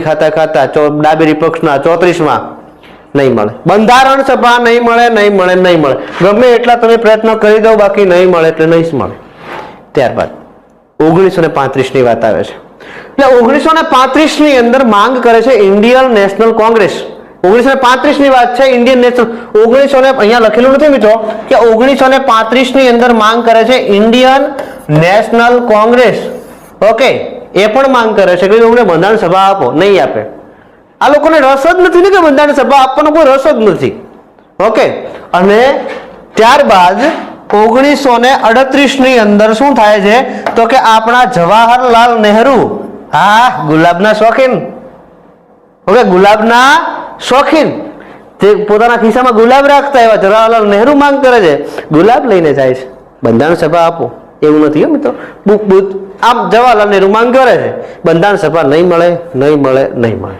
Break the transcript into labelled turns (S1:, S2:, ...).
S1: ખાતા ખાતા ડાબેરી પક્ષના ચોત્રીસમાં નહીં મળે. બંધારણ સભા નહીં મળે નહીં મળે નહીં મળે. ગમે એટલા તમે પ્રયત્ન કરી દો, બાકી નહીં મળે એટલે નહીં જ મળે. ત્યારબાદ ઓગણીસો ને પાંત્રીસની વાત આવે છે. એટલે ઓગણીસો ને પાંત્રીસની અંદર માંગ કરે છે ઇન્ડિયન નેશનલ કોંગ્રેસ. ઓગણીસો ને પાંત્રીસની વાત છે ઇન્ડિયન નેશનલ ઓગણીસો ને અહીંયા લખેલું નથી મિત્રો, કે ઓગણીસો ને પાંત્રીસની અંદર માંગ કરે છે ઇન્ડિયન નેશનલ કોંગ્રેસ. ઓકે. એ પણ માંગ કરે છે કે અમને બંધારણ સભા આપો, નહીં આપે. આ લોકોને રસ જ નથી ને કે બંધારણ સભા આપવાનો કોઈ રસ જ નથી. ઓકે? અને ત્યારબાદ ઓગણીસો ને અડત્રીસની અંદર શું થાય છે? તો કે આપણા જવાહરલાલ નહેરુ, હા, ગુલાબના શોખીન. ઓકે, ગુલાબના શોખીન. તે પોતાના ખિસ્સામાં ગુલાબ રાખતા એવા જવાહરલાલ નહેરુ માંગ કરે છે. ગુલાબ લઈને જાય છે. બંધારણ સભા આપો. એવું નથી મિત્રો. બુક બુક આમ જવાહરલાલ નહેરુ માંગ કરે છે. બંધારણ સભા નહીં મળે નહીં મળે નહીં મળે.